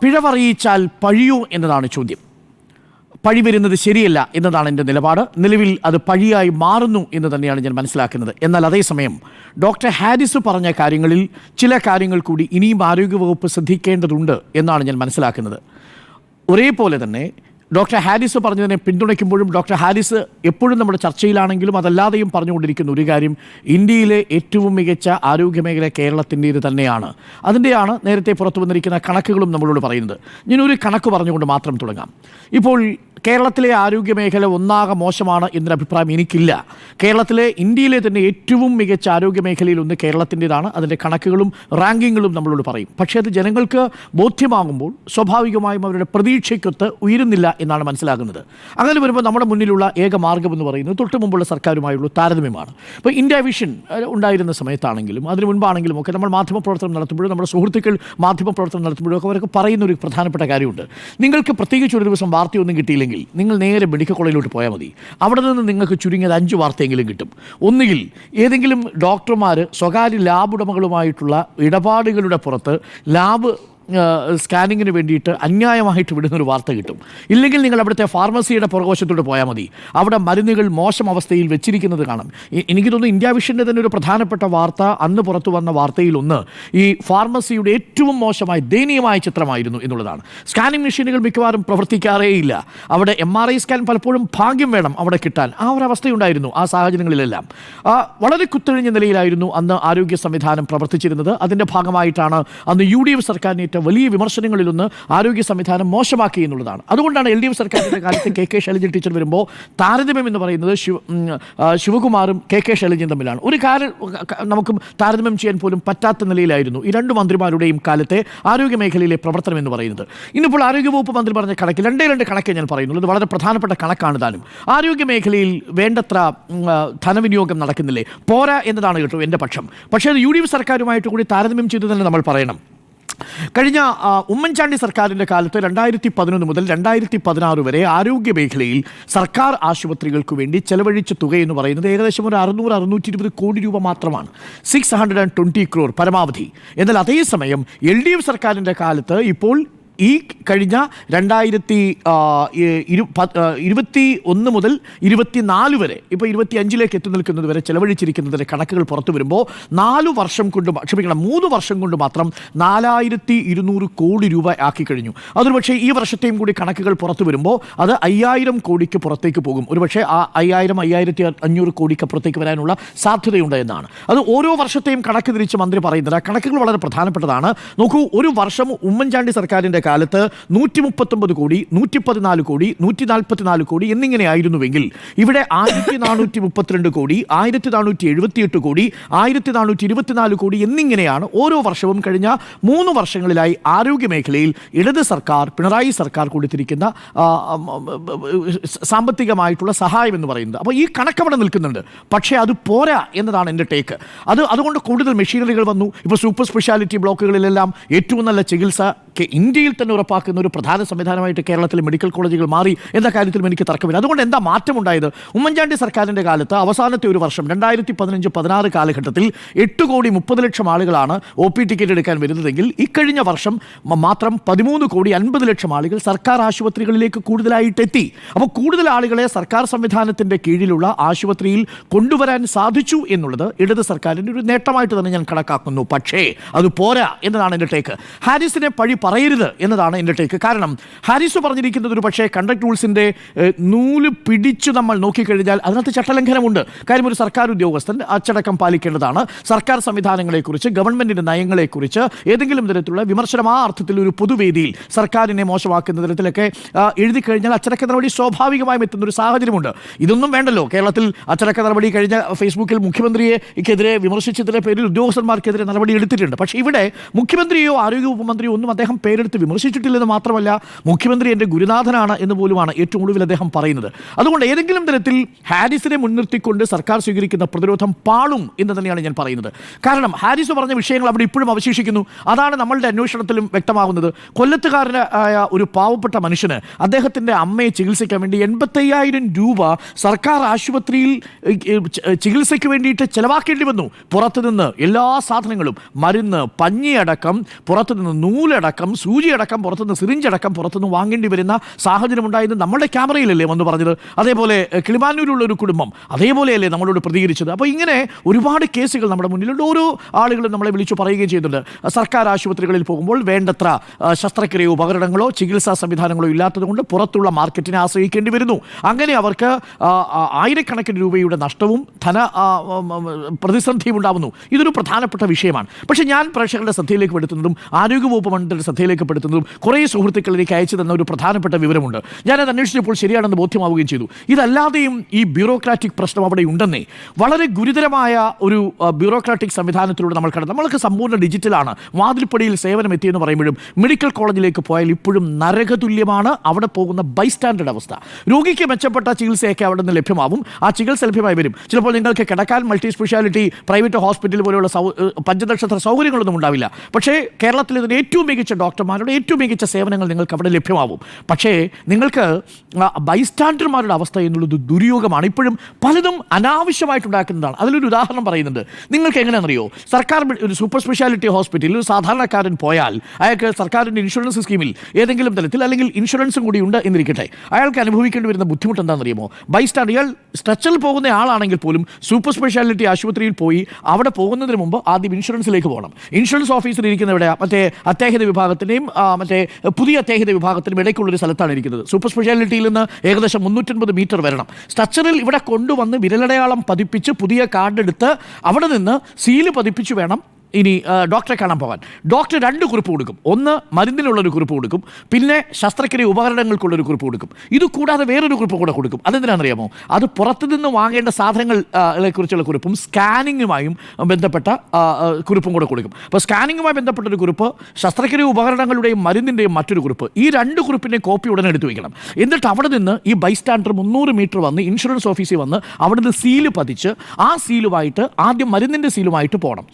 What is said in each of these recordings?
പിഴവറിയിച്ചാൽ പഴിയോ എന്നതാണ് ചോദ്യം. പഴി വരുന്നത് ശരിയല്ല എന്നതാണ് എന്റെ നിലപാട്. നിലവിൽ അത് പഴിയായി മാറുന്നു എന്ന് തന്നെയാണ് ഞാൻ മനസ്സിലാക്കുന്നത്. എന്നാൽ അതേസമയം ഡോക്ടർ ഹാരിസ് പറഞ്ഞ കാര്യങ്ങളിൽ ചില കാര്യങ്ങൾ കൂടി ഇനിയും ആരോഗ്യവകുപ്പ് ശ്രദ്ധിക്കേണ്ടതുണ്ട് എന്നാണ് ഞാൻ മനസ്സിലാക്കുന്നത്. ഒരേപോലെ തന്നെ ഡോക്ടർ ഹാരിസ് പറഞ്ഞതിനെ പിന്തുണയ്ക്കുമ്പോഴും ഡോക്ടർ ഹാരിസ് എപ്പോഴും നമ്മുടെ ചർച്ചയിലാണെങ്കിലും അതല്ലാതെയും പറഞ്ഞുകൊണ്ടിരിക്കുന്ന ഒരു കാര്യം ഇന്ത്യയിലെ ഏറ്റവും മികച്ച ആരോഗ്യമേഖല കേരളത്തിന്റേത് തന്നെയാണ്. അതിന്റെയാണ് നേരത്തെ പുറത്തു വന്നിരിക്കുന്ന കണക്കുകളും നമ്മളോട് പറയുന്നത്. ഞാനൊരു കണക്ക് പറഞ്ഞുകൊണ്ട് മാത്രം തുടങ്ങാം. ഇപ്പോൾ കേരളത്തിലെ ആരോഗ്യ മേഖല ഒന്നാകെ മോശമാണ് എന്നൊരു അഭിപ്രായം എനിക്കില്ല. കേരളത്തിലെ ഇന്ത്യയിലെ തന്നെ ഏറ്റവും മികച്ച ആരോഗ്യ മേഖലയിൽ ഒന്ന് കേരളത്തിന്റെതാണ്. അതിന്റെ കണക്കുകളും റാങ്കിങ്ങുകളും നമ്മളോട് പറയും. പക്ഷേ അത് ജനങ്ങൾക്ക് ബോധ്യമാകുമ്പോൾ സ്വാഭാവികമായും അവരുടെ പ്രതീക്ഷയ്ക്കൊത്ത് ഉയരുന്നില്ല എന്നാണ് മനസ്സിലാകുന്നത്. അങ്ങനെ വരുമ്പോൾ നമ്മുടെ മുന്നിലുള്ള ഏക മാർഗം എന്ന് പറയുന്നത് തൊട്ട് മുമ്പുള്ള സർക്കാരുമായുള്ള താരതമ്യമാണ്. ഇപ്പോൾ ഇന്ത്യ വിഷൻ ഉണ്ടായിരുന്ന സമയത്താണെങ്കിലും അതിന് മുൻപാണെങ്കിലും ഒക്കെ നമ്മൾ മാധ്യമപ്രവർത്തനം നടത്തുമ്പോഴും നമ്മുടെ സുഹൃത്തുക്കൾ മാധ്യമപ്രവർത്തനം നടത്തുമ്പോഴും ഒക്കെ അവർക്ക് പറയുന്ന ഒരു പ്രധാനപ്പെട്ട കാര്യമുണ്ട്. നിങ്ങൾക്ക് പ്രത്യേകിച്ച് ഒരു ദിവസം വാർത്തയൊന്നും കിട്ടിയില്ലെങ്കിൽ നിങ്ങൾ നേരെ മെഡിക്കൽ കോളേജിലോട്ട് പോയാൽ മതി. അവിടെ നിന്ന് നിങ്ങൾക്ക് ചുരുങ്ങിയത് അഞ്ച് വാർത്തയെങ്കിലും കിട്ടും. ഒന്നുകിൽ ഏതെങ്കിലും ഡോക്ടർമാർ സ്വകാര്യ ലാബ് ഉടമകളുമായിട്ടുള്ള ഇടപാടുകളുടെ പുറത്ത് ലാബ് സ്കാനിങ്ങിന് വേണ്ടിയിട്ട് അന്യായമായിട്ട് വിടുന്നൊരു വാർത്ത കിട്ടും. ഇല്ലെങ്കിൽ നിങ്ങൾ അവിടുത്തെ ഫാർമസിയുടെ പുറകോശത്തോട്ട് പോയാൽ മതി. അവിടെ മരുന്നുകൾ മോശം അവസ്ഥയിൽ വെച്ചിരിക്കുന്നത് കാണാം. എനിക്ക് തോന്നുന്നു ഇന്ത്യ വിഷന്റെ തന്നെ ഒരു പ്രധാനപ്പെട്ട വാർത്ത അന്ന് പുറത്തു വന്ന വാർത്തയിൽ ഒന്ന് ഈ ഫാർമസിയുടെ ഏറ്റവും മോശമായ ദയനീയമായ ചിത്രമായിരുന്നു എന്നുള്ളതാണ്. സ്കാനിങ് മെഷീനുകൾ മിക്കവാറും പ്രവർത്തിക്കാറേയില്ല. അവിടെ എം ആർ ഐ സ്കാൻ പലപ്പോഴും ഭാഗ്യം വേണം അവിടെ കിട്ടാൻ. ആ ഒരു അവസ്ഥയുണ്ടായിരുന്നു ആ സാഹചര്യങ്ങളിലെല്ലാം. വളരെ കുത്തൊഴിഞ്ഞ നിലയിലായിരുന്നു അന്ന് ആരോഗ്യ സംവിധാനം പ്രവർത്തിച്ചിരുന്നത്. അതിന്റെ ഭാഗമായിട്ടാണ് അന്ന് യു ഡി എഫ് സർക്കാരിനേറ്റ വലിയ വിമർശനങ്ങളിലൊന്ന് ആരോഗ്യ സംവിധാനം മോശമാക്കി എന്നുള്ളതാണ്. അതുകൊണ്ടാണ് എൽ ഡി എഫ് സർക്കാരിന്റെ കാലത്ത് കെ കെ ശൈലജ ടീച്ചർ വരുമ്പോൾ താരതമ്യം എന്ന് പറയുന്നത് ശിവ ശിവകുമാറും കെ കെ ശൈലജയും തമ്മിലാണ്. ഒരു കാര്യം നമുക്ക് താരതമ്യം ചെയ്യാൻ പോലും പറ്റാത്ത നിലയിലായിരുന്നു ഈ രണ്ട് മന്ത്രിമാരുടെയും കാലത്തെ ആരോഗ്യ മേഖലയിലെ പ്രവർത്തനം എന്ന് പറയുന്നത്. ഇന്നിപ്പോൾ ആരോഗ്യവകുപ്പ് മന്ത്രി പറഞ്ഞ കണക്ക് രണ്ടേ രണ്ട് കണക്കേ ഞാൻ പറയുന്നുള്ളൂ. ഇത് വളരെ പ്രധാനപ്പെട്ട കണക്കാണ് താനും. ആരോഗ്യ മേഖലയിൽ വേണ്ടത്ര ധനവിനിയോഗം നടക്കുന്നില്ലേ? പോരാ എന്നതാണ് കേട്ടോ എന്റെ പക്ഷം. പക്ഷേ അത് യു ഡി എഫ് സർക്കാരുമായിട്ട് കൂടി താരതമ്യം ചെയ്ത് തന്നെ നമ്മൾ പറയണം. കഴിഞ്ഞ ഉമ്മൻചാണ്ടി സർക്കാരിന്റെ കാലത്ത് രണ്ടായിരത്തി പതിനൊന്ന് മുതൽ രണ്ടായിരത്തി പതിനാറ് വരെ ആരോഗ്യ മേഖലയിൽ സർക്കാർ ആശുപത്രികൾക്ക് വേണ്ടി ചെലവഴിച്ച തുക എന്ന് പറയുന്നത് ഏകദേശം ഒരു അറുന്നൂറ് അറുന്നൂറ്റി ഇരുപത് കോടി രൂപ മാത്രമാണ്. Six hundred and twenty crore പരമാവധി. എന്നാൽ അതേസമയം എൽ ഡി എഫ് സർക്കാരിന്റെ കാലത്ത് ഇപ്പോൾ ഈ കഴിഞ്ഞ രണ്ടായിരത്തി ഇരുപത്തി ഒന്ന് മുതൽ ഇരുപത്തിനാല് വരെ ഇപ്പോൾ ഇരുപത്തി അഞ്ചിലേക്ക് എത്തി നിൽക്കുന്നത് വരെ ചെലവഴിച്ചിരിക്കുന്നതിന്റെ കണക്കുകൾ പുറത്തു വരുമ്പോൾ നാല് വർഷം കൊണ്ട് ക്ഷമിക്കണം മൂന്ന് വർഷം കൊണ്ട് മാത്രം നാലായിരത്തി ഇരുന്നൂറ് കോടി രൂപ ആക്കി കഴിഞ്ഞു. അതൊരു പക്ഷേ ഈ വർഷത്തെയും കൂടി കണക്കുകൾ പുറത്തു വരുമ്പോൾ അത് അയ്യായിരം കോടിക്ക് പുറത്തേക്ക് പോകും. ഒരുപക്ഷെ ആ അയ്യായിരം അയ്യായിരത്തി അഞ്ഞൂറ് കോടിക്ക് അപ്പുറത്തേക്ക് വരാനുള്ള സാധ്യതയുണ്ട് എന്നാണ്. അത് ഓരോ വർഷത്തെയും കണക്ക് തിരിച്ച് മന്ത്രി പറയുന്നത്. ആ കണക്കുകൾ വളരെ പ്രധാനപ്പെട്ടതാണ്. നോക്കൂ ഒരു വർഷം ഉമ്മൻചാണ്ടി സർക്കാരിന്റെ കാലത്ത് നൂറ്റി മുപ്പത്തൊമ്പത് കോടി നൂറ്റി പതിനാല് കോടി നൂറ്റി നാൽപ്പത്തിനാല് കോടി എന്നിങ്ങനെയായിരുന്നുവെങ്കിൽ ഇവിടെ ആയിരത്തി നാനൂറ്റി മുപ്പത്തിരണ്ട് കോടി ആയിരത്തി നാനൂറ്റി എഴുപത്തിയെട്ട് കോടി ആയിരത്തി നാനൂറ്റി ഇരുപത്തിനാല് കോടി എന്നിങ്ങനെയാണ് ഓരോ വർഷവും കഴിഞ്ഞ മൂന്ന് വർഷങ്ങളിലായി ആരോഗ്യ മേഖലയിൽ ഇടത് സർക്കാർ പിണറായി സർക്കാർ കൊടുത്തിരിക്കുന്ന സാമ്പത്തികമായിട്ടുള്ള സഹായം എന്ന് പറയുന്നത്. അപ്പോൾ ഈ കണക്കവിടെ നിൽക്കുന്നുണ്ട്. പക്ഷേ അത് പോരാ എന്നതാണ് എന്റെ ടേക്ക്. അത് അതുകൊണ്ട് കൂടുതൽ മെഷീനറികൾ വന്നു. ഇപ്പോൾ സൂപ്പർ സ്പെഷ്യാലിറ്റി ബ്ലോക്കുകളിലെല്ലാം ഏറ്റവും നല്ല ചികിത്സ ഇന്ത്യയിൽ തന്നെ ഉറപ്പാക്കുന്ന ഒരു പ്രധാന സംവിധാനമായിട്ട് കേരളത്തിലെ മെഡിക്കൽ കോളേജുകൾ മാറി. എന്ന കാര്യത്തിലും എനിക്ക് തർക്കമില്ല. അതുകൊണ്ട് എന്താ മാറ്റമുണ്ടായത്? ഉമ്മൻചാണ്ടി സർക്കാരിന്റെ കാലത്ത് അവസാനത്തെ ഒരു വർഷം രണ്ടായിരത്തി പതിനഞ്ച് പതിനാറ് കാലഘട്ടത്തിൽ എട്ട് കോടി മുപ്പത് ലക്ഷം ആളുകളാണ് ഒ പി ടിക്കറ്റ് എടുക്കാൻ വരുന്നതെങ്കിൽ ഇക്കഴിഞ്ഞ വർഷം മാത്രം പതിമൂന്ന് കോടി അൻപത് ലക്ഷം ആളുകൾ സർക്കാർ ആശുപത്രികളിലേക്ക് കൂടുതലായിട്ട് എത്തി അപ്പോൾ കൂടുതൽ ആളുകളെ സർക്കാർ സംവിധാനത്തിന്റെ കീഴിലുള്ള ആശുപത്രിയിൽ കൊണ്ടുവരാൻ സാധിച്ചു എന്നുള്ളത് ഇടത് സർക്കാരിന്റെ ഒരു നേട്ടമായിട്ട് തന്നെ ഞാൻ കണക്കാക്കുന്നു. പക്ഷേ അത് പോരാ എന്നതാണ് എന്റെ ടേക്ക്. ഹാരിസിനെ പഴി പറയരുത് എന്നതാണ് എന്റെ ടേക്ക് കാരണം ഹാരിസ് പറഞ്ഞിരിക്കുന്നത് ഒരു പക്ഷേ കണ്ടക്ട് റൂൾസിന്റെ നൂൽ പിടിച്ചു നമ്മൾ നോക്കിക്കഴിഞ്ഞാൽ അതിനകത്ത് ചട്ടലംഘനമുണ്ട്. കാര്യം ഒരു സർക്കാർ ഉദ്യോഗസ്ഥൻ അച്ചടക്കം പാലിക്കേണ്ടതാണ്. സർക്കാർ സംവിധാനങ്ങളെക്കുറിച്ച് ഗവൺമെന്റിന്റെ നയങ്ങളെക്കുറിച്ച് ഏതെങ്കിലും തരത്തിലുള്ള വിമർശനം ആ അർത്ഥത്തിൽ ഒരു പൊതുവേദിയിൽ സർക്കാരിനെ മോശമാക്കുന്ന തരത്തിലൊക്കെ എഴുതി കഴിഞ്ഞാൽ അച്ചടക്ക നടപടി സ്വാഭാവികമായും എത്തുന്ന ഒരു സാഹചര്യമുണ്ട്. ഇതൊന്നും വേണ്ടല്ലോ. കേരളത്തിൽ അച്ചടക്ക നടപടി കഴിഞ്ഞ ഫേസ്ബുക്കിൽ മുഖ്യമന്ത്രിയെക്കെതിരെ വിമർശിച്ചതിന്റെ പേരിൽ ഉദ്യോഗസ്ഥന്മാർക്കെതിരെ നടപടി എടുത്തിട്ടുണ്ട്. പക്ഷേ ഇവിടെ മുഖ്യമന്ത്രിയോ ആരോഗ്യവകുപ്പ് മന്ത്രിയോ ഒന്നും അദ്ദേഹം പേരെടുത്ത് വിമർശിച്ചിട്ടില്ലെന്ന് മാത്രമല്ല മുഖ്യമന്ത്രി എന്റെ ഗുരുനാഥനാണ് എന്ന് പോലുമാണ് ഏറ്റവും ഒടുവിൽ അദ്ദേഹം പറയുന്നത്. അതുകൊണ്ട് ഏതെങ്കിലും തരത്തിൽ ഹാരിസിനെ മുൻനിർത്തിക്കൊണ്ട് സർക്കാർ സ്വീകരിക്കുന്ന പ്രതിരോധം പാളും എന്ന് തന്നെയാണ് ഞാൻ പറയുന്നത്. കാരണം ഹാരിസ് പറഞ്ഞ വിഷയങ്ങൾ അവിടെ ഇപ്പോഴും അവശേഷിക്കുന്നു. അതാണ് നമ്മളുടെ അന്വേഷണത്തിലും വ്യക്തമാകുന്നത് കൊല്ലത്തുകാരനായ ഒരു പാവപ്പെട്ട മനുഷ്യന് അദ്ദേഹത്തിന്റെ അമ്മയെ ചികിത്സിക്കാൻ വേണ്ടി എൺപത്തയ്യായിരം രൂപ സർക്കാർ ആശുപത്രിയിൽ ചികിത്സയ്ക്ക് വേണ്ടിയിട്ട് ചെലവാക്കേണ്ടി വന്നു. പുറത്തുനിന്ന് എല്ലാ സാധനങ്ങളും മരുന്ന് പഞ്ഞിയടക്കം പുറത്തുനിന്ന് നൂലടക്കം സൂചിയടക്കം അടക്കം പുറത്തുനിന്ന് സിറിഞ്ച് അടക്കം പുറത്തുനിന്ന് വാങ്ങേണ്ടി വരുന്ന സാഹചര്യം ഉണ്ടായത് നമ്മുടെ ക്യാമറയിലല്ലേ വന്ന് പറഞ്ഞത്? അതേപോലെ കിളിമാനൂരിലുള്ള ഒരു കുടുംബം അതേപോലെയല്ലേ നമ്മളോട് പ്രതികരിച്ചത്. അപ്പോൾ ഇങ്ങനെ ഒരുപാട് കേസുകൾ നമ്മുടെ മുന്നിലുണ്ട്. ഓരോ ആളുകളും നമ്മളെ വിളിച്ചു പറയുകയും ചെയ്യുന്നുണ്ട്. സർക്കാർ ആശുപത്രികളിൽ പോകുമ്പോൾ വേണ്ടത്ര ശസ്ത്രക്രിയ ഉപകരണങ്ങളോ ചികിത്സാ സംവിധാനങ്ങളോ ഇല്ലാത്തതുകൊണ്ട് പുറത്തുള്ള മാർക്കറ്റിനെ ആശ്രയിക്കേണ്ടി വരുന്നു. അങ്ങനെ അവർക്ക് ആയിരക്കണക്കിന് രൂപയുടെ നഷ്ടവും ധന പ്രതിസന്ധിയും ഉണ്ടാവുന്നു. ഇതൊരു പ്രധാനപ്പെട്ട വിഷയമാണ്. പക്ഷേ ഞാൻ പ്രേക്ഷകരുടെ ശ്രദ്ധയിലേക്ക് പെടുത്തുന്നതും ആരോഗ്യവകുപ്പ് മന്ത്രിയുടെ ശ്രദ്ധയിലേക്ക് പെടുത്തുന്നതും കുറേ സുഹൃത്തുക്കളിലേക്ക് അയച്ചു തന്ന ഒരു പ്രധാനപ്പെട്ട വിവരമുണ്ട്. ഞാനത് അന്വേഷിച്ചപ്പോൾ ശരിയാണെന്ന് ബോധ്യമാവുകയും ചെയ്തു. ഇതല്ലാതെയും ഈ ബ്യൂറോക്രാറ്റിക് പ്രശ്നം അവിടെ ഉണ്ടെന്നേ. വളരെ ഗുരുതരമായ ഒരു ബ്യൂറോക്രാറ്റിക് സംവിധാനത്തിലൂടെ നമ്മൾ കടന്നു. നമ്മൾക്ക് സമ്പൂർണ ഡിജിറ്റലാണ്. വാതിൽപ്പടിയിൽ സേവനം എത്തിയെന്ന് പറയുമ്പോഴും മെഡിക്കൽ കോളേജിലേക്ക് പോയാൽ ഇപ്പോഴും നരകതുല്യമാണ്. അവിടെ പോകുന്ന ബൈസ്റ്റാൻഡേർഡ് അവസ്ഥ. രോഗിക്ക് മെച്ചപ്പെട്ട ചികിത്സയൊക്കെ അവിടെ നിന്ന് ലഭ്യമാവും. ആ ചികിത്സ ലഭ്യമായി വരും. ചിലപ്പോൾ നിങ്ങൾക്ക് കിടക്കാൻ മൾട്ടി സ്പെഷ്യാലിറ്റി പ്രൈവറ്റ് ഹോസ്പിറ്റൽ പോലെയുള്ള പഞ്ചനക്ഷത്ര സൗകര്യങ്ങളൊന്നും ഉണ്ടാവില്ല. പക്ഷേ കേരളത്തിൽ ഇതിന് ഏറ്റവും മികച്ച ഡോക്ടർമാരുടെ ഏറ്റവും മികച്ച സേവനങ്ങൾ നിങ്ങൾക്ക് അവിടെ ലഭ്യമാവും. പക്ഷേ നിങ്ങൾക്ക് ബൈസ്റ്റാൻഡർമാരുടെ അവസ്ഥ എന്നുള്ളത് ദുര്യോഗമാണ്. ഇപ്പോഴും പലതും അനാവശ്യമായിട്ടുണ്ടാക്കുന്നതാണ്. അതിലൊരു ഉദാഹരണം പറയുന്നുണ്ട്. നിങ്ങൾക്ക് എങ്ങനെയാണെന്നറിയോ? സർക്കാർ ഒരു സൂപ്പർ സ്പെഷ്യാലിറ്റി ഹോസ്പിറ്റലിൽ ഒരു സാധാരണക്കാരൻ പോയാൽ അയാൾക്ക് സർക്കാരിന്റെ ഇൻഷുറൻസ് സ്കീമിൽ ഏതെങ്കിലും തരത്തിൽ അല്ലെങ്കിൽ ഇൻഷുറൻസും കൂടി ഉണ്ട് എന്നിരിക്കട്ടെ. അയാൾക്ക് അനുഭവിക്കേണ്ടി വരുന്ന ബുദ്ധിമുട്ട് എന്താണെന്നറിയുമോ? ബൈസ്റ്റാൻഡ് ഇയാൾ സ്ട്രെച്ചറിൽ പോകുന്ന ആളാണെങ്കിൽ പോലും സൂപ്പർ സ്പെഷ്യാലിറ്റി ആശുപത്രിയിൽ പോയി അവിടെ പോകുന്നതിന് മുമ്പ് ആദ്യം ഇൻഷുറൻസിലേക്ക് പോകണം. ഇൻഷുറൻസ് ഓഫീസർ ഇരിക്കുന്നവിടെ മറ്റേ അത്യാഹിത വിഭാഗത്തിന്റെയും മറ്റേ പുതിയ അത്യാഹിത വിഭാഗത്തിനും ഇടയ്ക്കുള്ളൊരു സ്ഥലത്താണ് ഇരിക്കുന്നത്. സൂപ്പർ സ്പെഷ്യാലിറ്റിയിൽ നിന്ന് ഏകദേശം മുന്നൂറ്റൻപത് മീറ്റർ വരണം. സ്ട്രക്ചറിൽ ഇവിടെ കൊണ്ടുവന്ന് വിരലടയാളം പതിപ്പിച്ച് പുതിയ കാർഡ് എടുത്ത് അവിടെ നിന്ന് സീൽ പതിപ്പിച്ച് വേണം ഇനി ഡോക്ടറെ കാണാൻ പോകാൻ. ഡോക്ടർ രണ്ട് കുറിപ്പ് കൊടുക്കും. ഒന്ന് മരുന്നിനുള്ളൊരു കുറിപ്പ് കൊടുക്കും. പിന്നെ ശസ്ത്രക്രിയ ഉപകരണങ്ങൾക്കുള്ളൊരു കുറിപ്പ് കൊടുക്കും. ഇത് കൂടാതെ വേറൊരു കുറിപ്പ് കൂടെ കൊടുക്കും. അതെന്തിനാണെന്നറിയാമോ? അത് പുറത്തുനിന്ന് വാങ്ങേണ്ട സാധനങ്ങൾ കുറിച്ചുള്ള കുറിപ്പും സ്കാനിങ്ങുമായും ബന്ധപ്പെട്ട കുറിപ്പും കൂടെ കൊടുക്കും. അപ്പോൾ സ്കാനിങ്ങുമായി ബന്ധപ്പെട്ട ഒരു കുറിപ്പ് ശസ്ത്രക്രിയ ഉപകരണങ്ങളുടെയും മരുന്നിന്റെയും മറ്റൊരു കുറിപ്പ് ഈ രണ്ട് കുറിപ്പിന്റെ കോപ്പി ഉടനെ എടുത്തു വയ്ക്കണം. എന്നിട്ട് അവിടെ നിന്ന് ഈ ബൈസ്റ്റാൻഡർ മുന്നൂറ് മീറ്റർ വന്ന് ഇൻഷുറൻസ് ഓഫീസിൽ വന്ന് അവിടെ സീൽ പതിച്ച് ആ സീലുമായിട്ട് ആദ്യം മരുന്നിന്റെ സീലുമായിട്ട് പോകണം.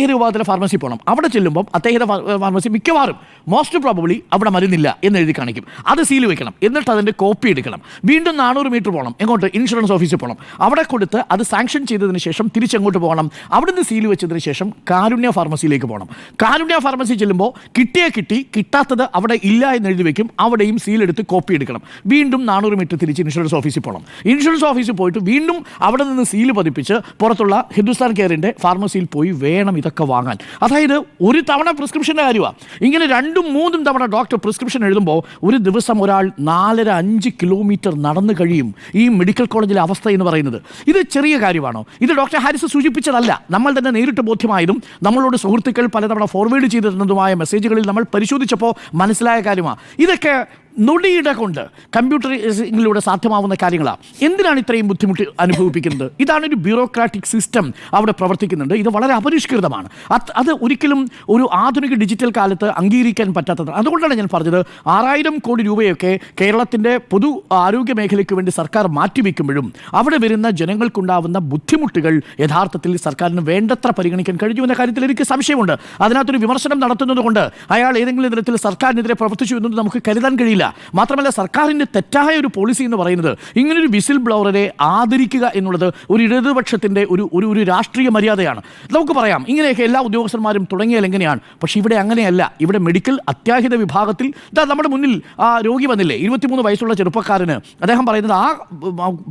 അത്തേഹിത വിഭാഗത്തിലെ ഫാർമസി പോകണം അവിടെ ചെല്ലുമ്പോൾ അത്തേഹിത ഫാർമസി മിക്കവാറും മോസ്റ്റ് പ്രോബബ്ലി അവിടെ മരുന്നില്ല എന്ന് എഴുതി കാണിക്കും. അത് സീൽ വെക്കണം. എന്നിട്ട് അതിന്റെ കോപ്പി എടുക്കണം. വീണ്ടും നാനൂറ് മീറ്റർ പോകണം എങ്ങോട്ട്? ഇൻഷുറൻസ് ഓഫീസിൽ പോകണം അവിടെ കൊടുത്ത് അത് സാങ്ഷൻ ചെയ്തതിന് ശേഷം തിരിച്ചെങ്ങോട്ട് പോകണം. അവിടുന്ന് സീൽ വെച്ചതിന് ശേഷം കാരുണ്യ ഫാർമസിയിലേക്ക് പോകണം കാരുണ്യ ഫാർമസി ചെല്ലുമ്പോൾ കിട്ടിയ കിട്ടി. കിട്ടാത്തത് അവിടെ ഇല്ല എന്ന് എഴുതി വെക്കും. അവിടെയും സീൽ എടുത്ത് കോപ്പി എടുക്കണം. വീണ്ടും നാനൂറ് മീറ്റർ തിരിച്ച് ഇൻഷുറൻസ് ഓഫീസിൽ പോകണം ഇൻഷുറൻസ് ഓഫീസിൽ പോയിട്ട് വീണ്ടും അവിടെ നിന്ന് സീൽ പതിപ്പിച്ച് പുറത്തുള്ള ഹിന്ദുസ്ഥാൻ കെയറിന്റെ ഫാർമസിയിൽ പോയി വേണം. ഇതൊക്കെ വാങ്ങാൻ. അതായത് ഒരു തവണ പ്രിസ്ക്രിപ്ഷന്റെ കാര്യമാണ് ഇങ്ങനെ രണ്ടും മൂന്നും തവണ ഡോക്ടർ പ്രിസ്ക്രിപ്ഷൻ എഴുതുമ്പോൾ ഒരു ദിവസം ഒരാൾ നാലര അഞ്ച് കിലോമീറ്റർ നടന്നു കഴിയും ഈ മെഡിക്കൽ കോളേജിലെ അവസ്ഥ എന്ന് പറയുന്നത്. ഇത് ചെറിയ കാര്യമാണോ? ഇത് ഡോക്ടർ ഹാരിസ് സൂചിപ്പിച്ചതല്ല. നമ്മൾ തന്നെ നേരിട്ട് ബോധ്യമായതും നമ്മളോട് സുഹൃത്തുക്കൾ പലതവണ ഫോർവേഡ് ചെയ്തിരുന്നതുമായ മെസ്സേജുകളിൽ നമ്മൾ പരിശോധിച്ചപ്പോൾ മനസ്സിലായ കാര്യമാണ് ഇതൊക്കെ നൊടിയിട കൊണ്ട് കമ്പ്യൂട്ടറിലൂടെ സാധ്യമാവുന്ന കാര്യങ്ങളാണ് എന്തിനാണ് ഇത്രയും ബുദ്ധിമുട്ട് അനുഭവിപ്പിക്കുന്നത്? ഇതാണ് ഒരു ബ്യൂറോക്രാറ്റിക് സിസ്റ്റം അവിടെ പ്രവർത്തിക്കുന്നുണ്ട്. ഇത് വളരെ അപരിഷ്കൃതമാണ്. അത് അത് ഒരിക്കലും ഒരു ആധുനിക ഡിജിറ്റൽ കാലത്ത് അംഗീകരിക്കാൻ പറ്റാത്തത് അതുകൊണ്ടാണ് ഞാൻ പറഞ്ഞത് ആറായിരം കോടി രൂപയൊക്കെ കേരളത്തിന്റെ പൊതു ആരോഗ്യ മേഖലയ്ക്ക് വേണ്ടി സർക്കാർ മാറ്റിവെക്കുമ്പോഴും അവിടെ വരുന്ന ജനങ്ങൾക്കുണ്ടാവുന്ന ബുദ്ധിമുട്ടുകൾ യഥാർത്ഥത്തിൽ സർക്കാരിന് വേണ്ടത്ര പരിഗണിക്കാൻ കഴിഞ്ഞു എന്ന കാര്യത്തിൽ എനിക്ക് സംശയമുണ്ട്. അതിനകത്തൊരു വിമർശനം നടത്തുന്നത് കൊണ്ട് അയാൾ ഏതെങ്കിലും തരത്തിൽ സർക്കാരിനെതിരെ പ്രവർത്തിച്ചു എന്നത് നമുക്ക് കരുതാൻ കഴിയില്ല. മാത്രമല്ല സർക്കാരിന്റെ തെറ്റായ ഒരു പോളിസി എന്ന് പറയുന്നത് ഇങ്ങനൊരു വിസിൽ ബ്ലോവറെ ആദരിക്കുക എന്നുള്ളത് ഒരു ഇടതുപക്ഷത്തിന്റെ ഒരു ഒരു ഒരു രാഷ്ട്രീയ മര്യാദയാണ്. നമുക്ക് പറയാം ഇങ്ങനെയൊക്കെ എല്ലാ ഉദ്യോഗസ്ഥന്മാരും തുടങ്ങിയാൽ എങ്ങനെയാണ്? പക്ഷേ ഇവിടെ അങ്ങനെയല്ല. ഇവിടെ മെഡിക്കൽ അത്യാഹിത വിഭാഗത്തിൽ നമ്മുടെ മുന്നിൽ ആ രോഗി വന്നില്ലേ ഇരുപത്തിമൂന്ന് വയസ്സുള്ള ചെറുപ്പക്കാരന്. അദ്ദേഹം പറയുന്നത് ആ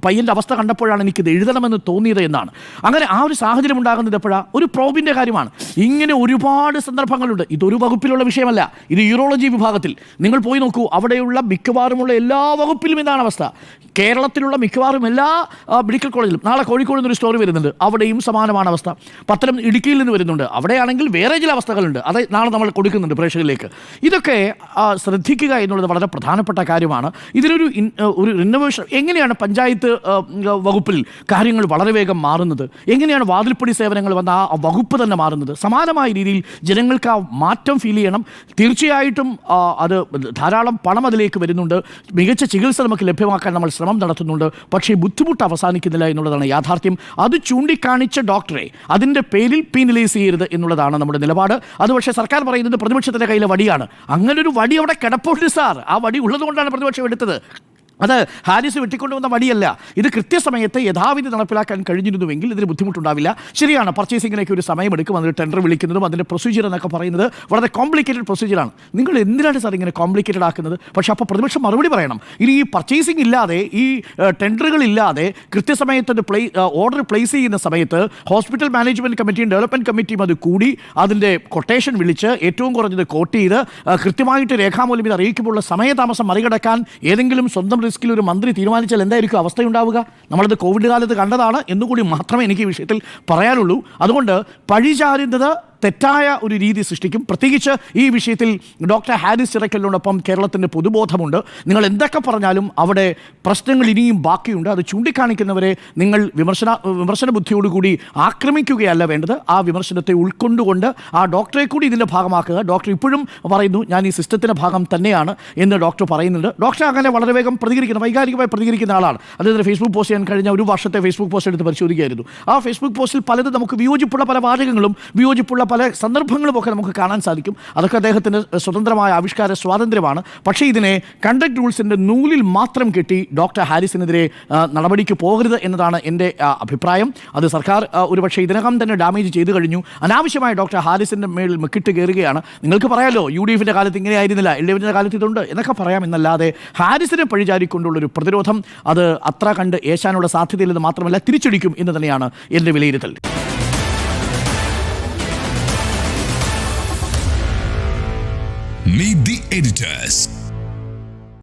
പയ്യന്റെ അവസ്ഥ കണ്ടപ്പോഴാണ് എനിക്കിത് എഴുതണമെന്ന് തോന്നിയത് എന്നാണ്. അങ്ങനെ ആ ഒരു സാഹചര്യം ഉണ്ടാകുന്നത് എപ്പോഴാണ് ഒരു പ്രോബിന്റെ കാര്യമാണ്. ഇങ്ങനെ ഒരുപാട് സന്ദർഭങ്ങളുണ്ട്. ഇതൊരു വകുപ്പിലുള്ള വിഷയമല്ല. ഇത് യൂറോളജി വിഭാഗത്തിൽ. നിങ്ങൾ പോയി നോക്കൂ അവിടെയുള്ള മിക്കവാറുമുള്ള എല്ലാ വകുപ്പിലും ഇതാണ് അവസ്ഥ. കേരളത്തിലുള്ള മിക്കവാറും എല്ലാ മെഡിക്കൽ കോളേജിലും നാളെ കോഴിക്കോട് നിന്നൊരു സ്റ്റോറി വരുന്നുണ്ട്. അവിടെയും സമാനമാണ് അവസ്ഥ. പത്തനം ഇടുക്കിയിൽ നിന്ന് വരുന്നുണ്ട്. അവിടെയാണെങ്കിൽ വേറെ ചില അവസ്ഥകളുണ്ട്. അത് നാളെ നമ്മൾ കൊടുക്കുന്നുണ്ട് പ്രേക്ഷകരിലേക്ക്. ഇതൊക്കെ ശ്രദ്ധിക്കുക എന്നുള്ളത് വളരെ പ്രധാനപ്പെട്ട കാര്യമാണ്. ഇതിനൊരു ഒരു റിനോവേഷൻ എങ്ങനെയാണ് പഞ്ചായത്ത് വകുപ്പിൽ കാര്യങ്ങൾ വളരെ വേഗം മാറുന്നത്? എങ്ങനെയാണ് വാതിൽപ്പടി സേവനങ്ങൾ വന്ന ആ വകുപ്പ് തന്നെ മാറുന്നത്? സമാനമായ രീതിയിൽ ജനങ്ങൾക്ക് ആ മാറ്റം ഫീൽ ചെയ്യണം. തീർച്ചയായിട്ടും അത് ധാരാളം പണം അതിലേക്ക് വരുന്നുണ്ട്. മികച്ച ചികിത്സ നമുക്ക് ലഭ്യമാക്കാൻ നമ്മൾ ശ്രമം നടത്തുന്നുണ്ട്. പക്ഷേ ബുദ്ധിമുട്ട് അവസാനിക്കുന്നില്ല എന്നുള്ളതാണ് യാഥാർത്ഥ്യം. അത് ചൂണ്ടിക്കാണിച്ച ഡോക്ടറെ അതിന്റെ പേരിൽ പീനലൈസ് ചെയ്യരുത് എന്നുള്ളതാണ് നമ്മുടെ നിലപാട്. അത് പക്ഷേ സർക്കാർ പറയുന്നത് പ്രതിപക്ഷത്തിന്റെ കയ്യിലെ വടിയാണ്. അങ്ങനൊരു വടി അവിടെ കിടപ്പുണ്ട് സാർ. ആ വടി ഉള്ളതുകൊണ്ടാണ് പ്രതിപക്ഷം എടുത്തത്. അത് ഹാരിസ് വെട്ടിക്കൊണ്ടുവന്ന വഴിയല്ല. ഇത് കൃത്യസമയത്ത് യഥാവിധി നടപ്പിലാക്കാൻ കഴിഞ്ഞിരുന്നുവെങ്കിൽ ഇതിന് ബുദ്ധിമുട്ടുണ്ടാവില്ല. ശരിയാണ് പർച്ചേസിങ്ങിനൊക്കെ ഒരു സമയമെടുക്കും അതിന് ടെൻഡർ വിളിക്കുന്നതും അതിന്റെ പ്രൊസീജിയർ എന്നൊക്കെ പറയുന്നത് വളരെ കോംപ്ലിക്കേറ്റഡ് പ്രൊസീജിയറാണ് നിങ്ങൾ എന്തിനാണ് സാർ ഇങ്ങനെ കോംപ്ലിക്കേറ്റഡ് ആക്കുന്നത്? പക്ഷേ അപ്പോൾ പ്രതിപക്ഷം മറുപടി പറയണം. ഇനി ഈ പർച്ചേസിംഗ് ഇല്ലാതെ ഈ ടെൻഡറുകൾ ഇല്ലാതെ കൃത്യസമയത്ത് പ്ലേ ഓർഡർ പ്ലേസ് ചെയ്യുന്ന സമയത്ത് ഹോസ്പിറ്റൽ മാനേജ്മെന്റ് കമ്മിറ്റിയും ഡെവലപ്മെന്റ് കമ്മിറ്റിയും അത് കൂടി അതിന്റെ കൊട്ടേഷൻ വിളിച്ച് ഏറ്റവും കുറഞ്ഞത് കോട്ട് ചെയ്ത് കൃത്യമായിട്ട് രേഖാമൂലം ഇത് അറിയിക്കുമ്പോഴുള്ള സമയതാമസം മറികടക്കാൻ ഏതെങ്കിലും സ്വന്തം റിസ്കിൽ ഒരു മന്ത്രി തീരുമാനിച്ചാൽ എന്തായിരിക്കും അവസ്ഥയുണ്ടാവുക? നമ്മളത് കോവിഡ് കാലത്ത് കണ്ടതാണ് എന്നുകൂടി മാത്രമേ എനിക്ക് ഈ വിഷയത്തിൽ പറയാനുള്ളൂ. അതുകൊണ്ട് പഴിചാരുന്നത് തെറ്റായ ഒരു രീതി സൃഷ്ടിക്കും. പ്രത്യേകിച്ച് ഈ വിഷയത്തിൽ ഡോക്ടർ ഹാരിസ് ഇറക്കലിനോടൊപ്പം കേരളത്തിന്റെ പൊതുബോധമുണ്ട്. നിങ്ങൾ എന്തൊക്കെ പറഞ്ഞാലും അവിടെ പ്രശ്നങ്ങൾ ഇനിയും ബാക്കിയുണ്ട്. അത് ചൂണ്ടിക്കാണിക്കുന്നവരെ നിങ്ങൾ വിമർശന വിമർശന ബുദ്ധിയോടുകൂടി ആക്രമിക്കുകയല്ല വേണ്ടത്. ആ വിമർശനത്തെ ഉൾക്കൊണ്ടുകൊണ്ട് ആ ഡോക്ടറെ കൂടി ഇതിന്റെ ഭാഗമാക്കുക. ഡോക്ടർ ഇപ്പോഴും പറയുന്നു ഞാൻ ഈ സിസ്റ്റത്തിന്റെ ഭാഗം തന്നെയാണ് എന്ന് ഡോക്ടർ പറയുന്നുണ്ട്. ഡോക്ടർ അങ്ങനെ വളരെ വേഗം പ്രതികരിക്കുന്ന വൈകാരികമായി പ്രതികരിക്കുന്ന ആളാണ്. അദ്ദേഹത്തിന് ഫേസ്ബുക്ക് പോസ്റ്റ് ചെയ്യാൻ കഴിഞ്ഞ ഒരു വർഷത്തെ ഫേസ്ബുക്ക് പോസ്റ്റ് എടുത്ത് പരിശോധിക്കുകയായിരുന്നു. ആ ഫേസ്ബുക്ക് പോസ്റ്റിൽ പലതും നമുക്ക് വിയോജിപ്പുള്ള പല വാചകങ്ങളും വിയോജിപ്പുള്ള പല സന്ദർഭങ്ങളും ഒക്കെ നമുക്ക് കാണാൻ സാധിക്കും. അതൊക്കെ അദ്ദേഹത്തിന് സ്വതന്ത്രമായ ആവിഷ്കാര സ്വാതന്ത്ര്യമാണ്. പക്ഷേ ഇതിനെ കണ്ടക്ട് റൂൾസിന്റെ നൂലിൽ മാത്രം കെട്ടി ഡോക്ടർ ഹാരിസിനെതിരെ നടപടിക്ക് പോകരുത് എന്നതാണ് എന്റെ അഭിപ്രായം. അത് സർക്കാർ ഒരു ഒരുപക്ഷെ ഇതിനകം തന്നെ ഡാമേജ് ചെയ്തു കഴിഞ്ഞു. അനാവശ്യമായി ഡോക്ടർ ഹാരിസിന്റെ മേളിൽ മെക്കിട്ട് കയറുകയാണ്. നിങ്ങൾക്ക് പറയാലോ യു ഡി എഫിന്റെ കാലത്ത് ഇങ്ങനെ ആയിരുന്നില്ല എൽ ഡി എഫിന്റെ കാലത്ത് ഇതുണ്ട് എന്നൊക്കെ പറയാം. എന്നല്ലാതെ ഹാരിസിനെ പഴിചാരിക്കൊണ്ടുള്ളൊരു പ്രതിരോധം അത് അത്ര കണ്ട് ഏശാനുള്ള സാധ്യതയില്ലെന്ന് മാത്രമല്ല തിരിച്ചടിക്കും എന്ന് തന്നെയാണ് എന്റെ വിലയിരുത്തൽ. Editors.